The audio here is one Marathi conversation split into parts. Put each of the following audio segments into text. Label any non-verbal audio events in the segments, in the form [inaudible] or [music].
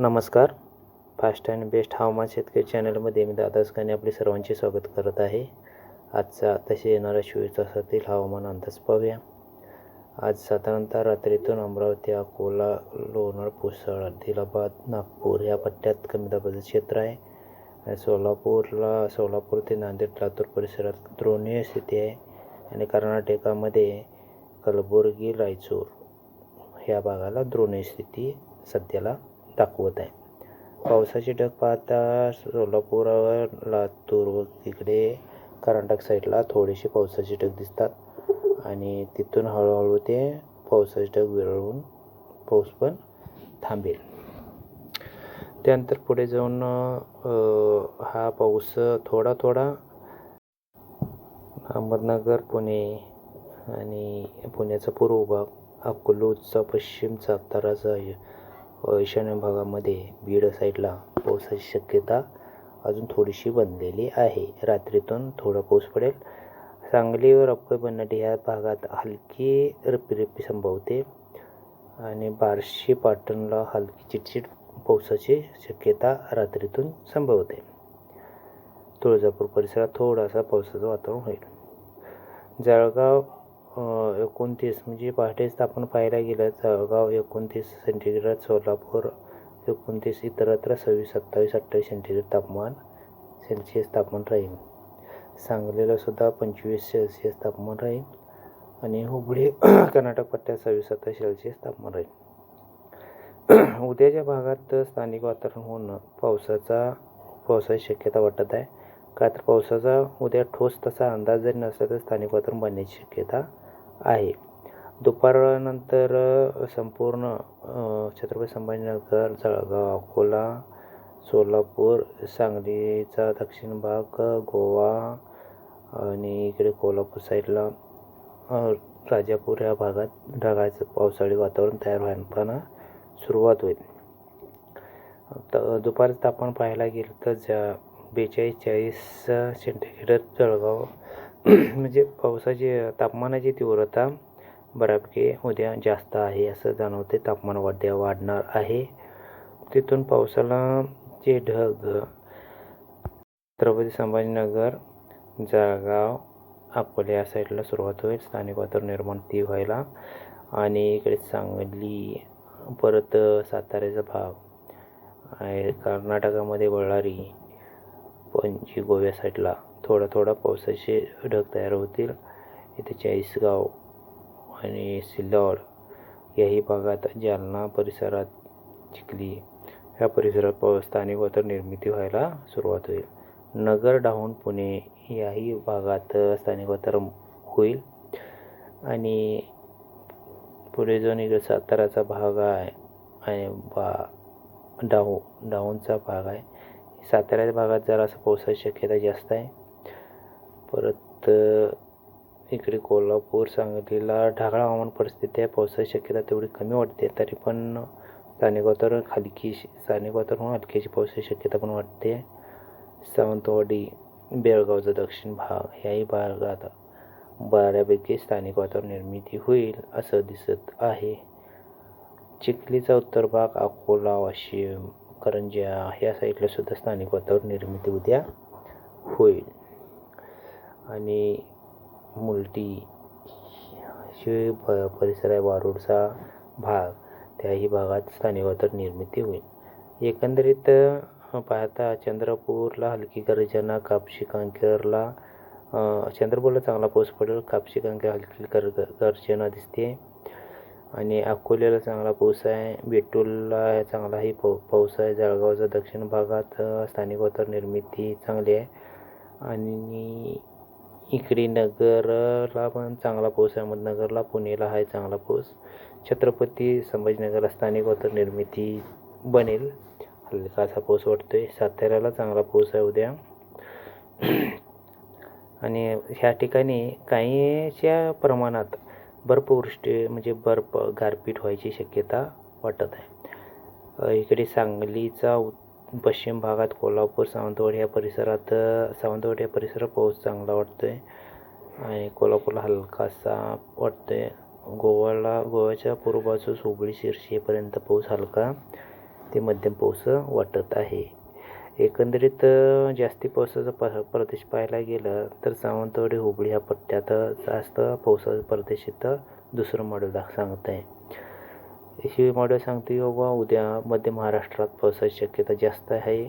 नमस्कार. फास्ट अँड बेस्ट हवामान शेतकरी चॅनलमध्ये मी दादाच खाने आपले सर्वांचे स्वागत करत आहे. आजचा तसे येणाऱ्या चोवीस तासातील हवामान अंदाज पाहूया. आज साधारणतः रात्रीतून अमरावती अकोला लोणार पुसळ आदिलाबाद नागपूर या पट्ट्यात कमी दाबाचं क्षेत्र आहे. आणि सोलापूरला सोलापूर ते नांदेड लातूर परिसरात द्रोणीय स्थिती आहे. आणि कर्नाटकामध्ये कलबुर्गी रायचूर ह्या भागाला द्रोणीय स्थिती सध्याला दाखवत आहे. पावसाचे ढग पाहता सोलापूर लातूर व तिकडे कर्नाटक साईडला थोडेसे पावसाचे ढग दिसतात आणि तिथून हळूहळू ते पावसाचे ढग विरळून पाऊस पण थांबेल. त्यानंतर पुढे जाऊन हा पाऊस थोडा थोडा अहमदनगर पुणे आणि पुण्याचा पूर्व भाग अकोलूचा पश्चिम साताराचा अ, ईशान्य भागामध्ये बीड साईडला पावसाची शक्यता अजून थोडीशी बनलेली आहे. रात्रीतून थोडा पाऊस पडेल. सांगली व रप्पे बन्नाटी ह्या भागात हलकी रप्पी संभवते आणि बार्शी पाटणला हलकी चिटचिट पावसाची शक्यता रात्रीतून संभवते. तुळजापूर परिसरात थोडासा पावसाचं वातावरण होईल. जळगाव एकोणतीस म्हणजे पहाटेच आपण पाहायला गेलं जळगाव एकोणतीस सेंटीग्रेड सोलापूर एकोणतीस इतरत्र सव्वीस सत्तावीस अठ्ठावीस सेंटीग्रेड तापमान सेल्सिअस तापमान राहील. सांगलीला सुद्धा पंचवीस सेल्सिअस तापमान राहील आणि हुबळी [clears throat] कर्नाटक पट्ट्यात सव्वीस सत्तावीस सेल्सिअस तापमान राहील. [clears throat] उद्याच्या भागात स्थानिक वातावरण होणं पावसाचा पावसाची शक्यता वाटत आहे. का तर पावसाचा उद्या ठोस तसा अंदाज जरी नसला तर स्थानिक वातावरण बनण्याची शक्यता आहे. दुपारनंतर संपूर्ण छत्रपती संभाजीनगर जळगाव अकोला सोलापूर सांगलीचा दक्षिण भाग गोवा आणि इकडे कोल्हापूर साईडला राजापूर या भागात ढगाचं पावसाळी वातावरण तयार व्हायला सुरुवात होईल. त दुपारचं तापमान पाहायला गेलं तर ज्या बेचाळीस चाळीस सेंटीग्रेड जळगाव [clears throat] म्हणजे पावसाची तापमानाची तीव्रता बऱ्यापैकी उद्या जास्त आहे असं जाणवते. तापमान वाढ्या वाढणार आहे. तिथून पावसाला जे ढग छत्रपती संभाजीनगर जळगाव अकोले या साईडला सुरुवात होईल. स्थानिक वातावरण निर्माण ती व्हायला आणि इकडे सांगली परत साताऱ्याचा भाग आहे. कर्नाटकामध्ये बळारी पणजी गोव्या साईडला थोडा थोडा पावसाचे ढग तयार होतील. इथे चाळीसगाव आणि सिल्लोड याही भागात जालना परिसरात चिखली ह्या परिसरात पाऊस स्थानिक वातावरण निर्मिती व्हायला सुरुवात होईल. नगर डाहून पुणे याही भागात स्थानिक वातावरण होईल. आणि पुढे जाऊन इकडे साताराचा भाग आहे आणि बा डाहू डाहूनचा भाग आहे. साताऱ्याच्या भागात जरासं पावसाची शक्यता जास्त आहे. परत इकडे कोल्हापूर सांगलीला ढगाळ हवामान परिस्थिती आहे. पावसाची शक्यता तेवढी कमी वाटते तरी पण स्थानिक वातावरण हलकी स्थानिक वातावरण हलकीची पावसाची शक्यता पण वाटते. सावंतवाडी बेळगावचा दक्षिण भाग ह्याही भागात बऱ्यापैकी स्थानिक वातावरण निर्मिती होईल असं दिसत आहे. चिखलीचा उत्तर भाग अकोला वाशिम करंजा ह्या साईडला सुद्धा स्थानिक वातावरण निर्मिती उद्या होईल. आणि मुलटी शिव प परिसर आहे वारूडचा भाग त्याही भागात स्थानिक वातावरण निर्मिती होईल. एकंदरीत पाहता चंद्रपूरला हलकी गर्जना कापशी कांकेरला चंद्रपूरला चांगला पाऊस पडेल कापशी कांकेर हलकी कर गर्जना दिसते. आणि अकोल्याला चांगला पाऊस आहे बेटूलला चांगलाही पाऊ पाऊस आहे जळगावचा दक्षिण भागात स्थानिक वातावरण निर्मिती चांगली आहे. आणि इकडे नगरला पण चांगला पाऊस आहे. अहमदनगरला पुणेला आहे चांगला पाऊस. छत्रपती संभाजीनगरला स्थानिक वातावरण निर्मिती बनेल. हलकासा पाऊस वाटतो आहे साताऱ्याला चांगला पाऊस आहे उद्या. [clears throat] आणि ह्या ठिकाणी काहीच्या प्रमाणात बर्फवृष्टी म्हणजे बर्फ गारपीट व्हायची शक्यता वाटत आहे. इकडे सांगलीचा उत- पश्चिम भागात कोल्हापूर सावंतवाडी या परिसरात सावंतवाडी या परिसरात पाऊस चांगला वाटतो आहे आणि कोल्हापूरला हलकासा वाटतो आहे गोव्याला गोव्याच्या पूर्व बाजूस हुबळी शिर्शीपर्यंत पाऊस हलका ते मध्यम पाऊस वाटत आहे. एकंदरीत जास्ती पावसाचा प प्रदेश पाहायला गेलं तर सावंतवाडी हुबळी ह्या पट्ट्यात जास्त पावसाचा प्रदेश इथं दुसरं मॉडेल दाख सांगत आहे ही मॉडेल सांगतो की बाबा उद्या मध्य महाराष्ट्रात पावसाची शक्यता जास्त आहे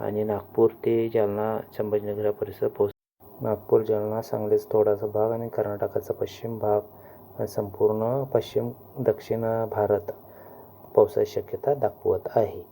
आणि नागपूर ते जालना संभाजीनगर परिसर पाऊस. नागपूर जालना सांगलीचा थोडासा भाग आणि कर्नाटकाचा पश्चिम भाग संपूर्ण पश्चिम दक्षिण भारत पावसाची शक्यता दाखवत आहे.